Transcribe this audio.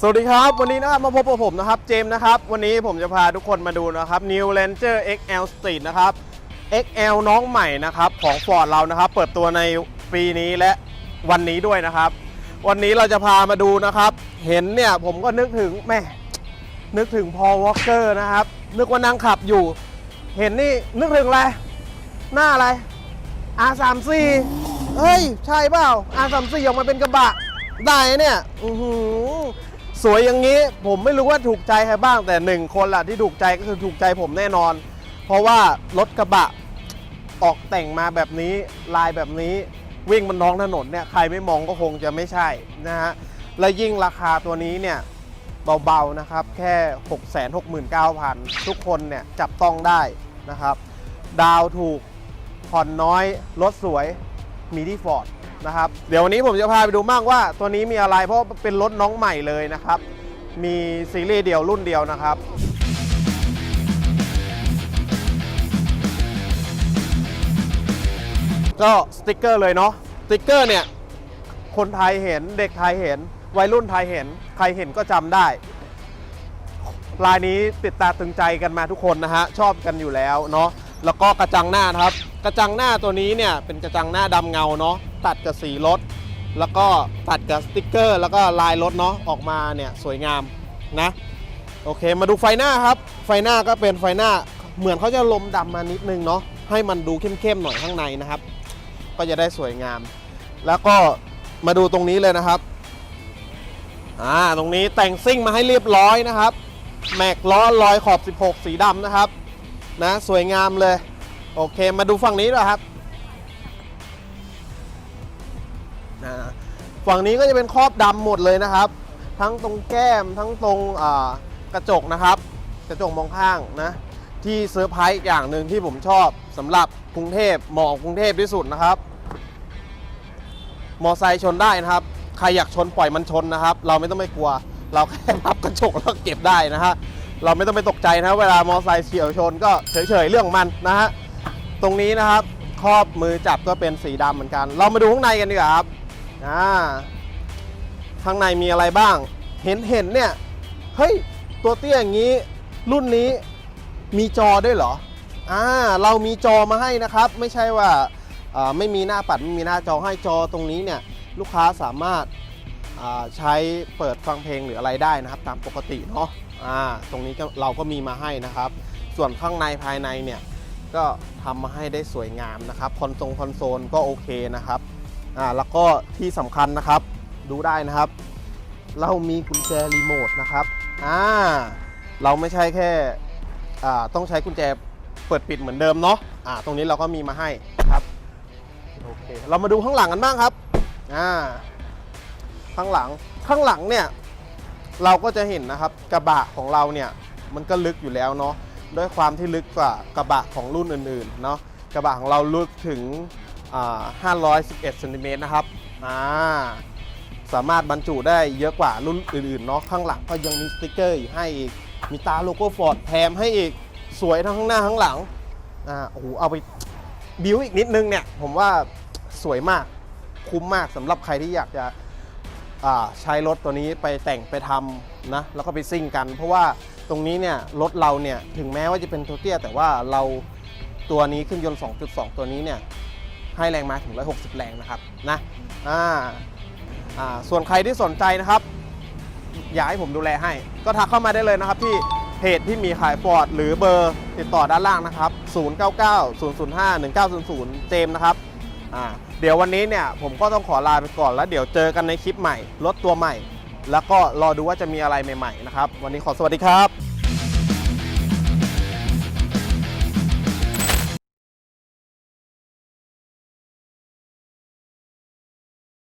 สวัสดีครับ วันนี้นะครับมาพบกับผมนะครับเจมส์นะครับ วันนี้ผมจะพาทุกคนมาดูนะครับ New Ranger XL Street นะครับ XL น้องใหม่นะครับของ Ford เรานะครับ เปิดตัวในปีนี้และวันนี้ด้วยนะครับ วันนี้เราจะพามาดูนะครับ เห็นเนี่ยผมก็นึกถึงแม่นึกถึงพอวอลเกอร์นะครับ นึกว่านั่งขับอยู่ เห็นนี่นึกถึงอะไร หน้าอะไร R34 เฮ้ย ใช่เปล่า R34 ออกมาเป็นกระบะได้เนี่ย อือหือ สวยอย่างนี้ผมไม่รู้ว่าถูกใจใครบ้างแต่หนึ่งคนละที่ถูกใจก็คือถูกใจผมแน่นอน เพราะว่ารถกระบะออกแต่งมาแบบนี้ลายแบบนี้วิ่งบนท้องถนนเนี่ยใครไม่มองก็คงจะไม่ใช่นะฮะและยิ่งราคาตัวนี้เนี่ยเบาๆนะครับแค่ 669,000 ทุกคนเนี่ยจับต้องได้นะครับ ดาวถูกผ่อนน้อยรถสวยมีที่ฟอร์ด นะครับเดี๋ยววันนี้ผมจะพาไปดูบ้างว่าตัวนี้มีอะไรเพราะเป็นรถน้องใหม่เลยนะครับ มีซีรีส์เดียวรุ่นเดียวนะครับก็สติกเกอร์เลยเนาะสติกเกอร์เนี่ยคนไทยเห็นเด็กไทยเห็น วัยรุ่นไทยเห็น ใครเห็นก็จำได้ลายนี้ติดตาตึงใจกันมาทุกคนนะฮะชอบกันอยู่แล้วเนาะแล้วก็กระจังหน้าครับ กระจังหน้าตัวนี้เนี่ยเป็นกระจังหน้าดำเงาเนาะ ตัดกับสีรถ แล้วก็ตัดกับสติกเกอร์ แล้วก็ลายรถเนาะออกมาเนี่ยสวยงามนะโอเคมาดูไฟหน้าครับ ไฟหน้าก็เป็นไฟหน้าเหมือนเขาจะลมดำมานิดนึงเนาะให้มันดูเข้มๆหน่อยข้างในนะครับ ก็จะได้สวยงาม แล้วก็มาดูตรงนี้เลยนะครับอ่าตรงนี้แต่งซิ่งมาให้เรียบร้อยนะครับ แม็กล้อลอยขอบ 16 สีดำนะครับ นะสวยงามเลย โอเคมาดูฝั่งนี้ด้วยครับ อ่าฝั่งนี้ก็จะเป็นครอบดำหมดเลยนะครับ ทั้งตรงแก้มทั้งตรงกระจกนะครับ กระจกมองข้างนะ ที่เซอร์ไพรส์อย่างหนึ่งที่ผมชอบสำหรับกรุงเทพเหมาะกับกรุงเทพที่สุดนะครับ มอไซค์ชนได้นะครับ ใครอยากชนปล่อยมันชนนะครับ เราไม่ต้องไปกลัว เราแค่พับกระจกแล้วเก็บได้นะฮะเราไม่ต้องไปตกใจนะเวลามอไซค์เฉียวชนก็เฉยๆเรื่องของมันนะฮะตรงนี้นะครับครอบมือจับก็เป็นสีดำเหมือนกัน เรามาดูข้างในกันดีกว่าครับ อ่าข้างในมีอะไรบ้าง เห็นเห็นเนี่ยเฮ้ยตัวเตี้ยอย่างนี้ รุ่นนี้มีจอด้วยเหรออ่าเรามีจอมาให้นะครับ ไม่ใช่ว่าไม่มีหน้าปัดไม่มีหน้าจอให้จอตรงนี้เนี่ยลูกค้าสามารถาใช้เปิดฟังเพลงหรืออะไรได้นะครับ ตามปกติเนาะอ่าตรงนี้เราก็มีมาให้นะครับ ส่วนข้างในภายในเนี่ยก็ทำมาให้ได้สวยงามนะครับคอนโซลคอนโซลก็โอเคนะครับ อ่าแล้วก็ที่สำคัญนะครับ ดูได้นะครับ เรามีกุญแจรีโมทนะครับอ่าเราไม่ใช่แค่อ่าต้องใช้กุญแจเปิดปิดเหมือนเดิมเนาะอ่าตรงนี้เราก็มีมาให้นะครับโอเคเรามาดูข้างหลังกันบ้างครับอ่าข้างหลังข้างหลังเนี่ยเราก็จะเห็นนะครับกระบะของเราเนี่ยมันก็ลึกอยู่แล้วเนาะด้วยความที่ลึกกว่ากระบะของรุ่นอื่นๆเนาะกระบะของเราลึกถึง 511เซนติเมตรนะครับอ่าสามารถบรรจุได้เยอะกว่ารุ่นอื่นๆเนาะข้างหลังก็ยังมีสติกเกอร์ให้อีก มีตาโลโก้ฟอร์ดแถมให้อีกสวยทั้งข้างหน้าข้างหลังอ่าโอ้โหเอาไปบิวอีกนิดนึงเนี่ย ผมว่าสวยมากคุ้มมากสำหรับใครที่อยากจะใช้รถตัวนี้ไปแต่งไปทำนะแล้วก็ไปซิ่งกัน เพราะว่าตรงนี้เนี่ยรถเราเนี่ยถึงแม้ว่าจะเป็นตัวเตียแต่ว่าเราตัวนี้ขึ้นยนต์ 2.2 ตัวนี้เนี่ย ให้แรงมาถึง 160 แรงนะครับนะอ่าอ่าส่วนใครที่สนใจนะครับ อยากให้ผมดูแลให้ ก็ทักเข้ามาได้เลยนะครับที่เพจที่มีขายฟอร์ดหรือเบอร์ติดต่อด้านล่างนะครับ 099 005 1900 เจมส์นะครับอ่าเดี๋ยววันนี้เนี่ยผมก็ต้องขอลาไปก่อนแล้วเดี๋ยวเจอกันในคลิปใหม่ รถตัวใหม่ แล้วก็รอดูว่าจะมีอะไรใหม่ๆนะครับ วันนี้ขอสวัสดีครับ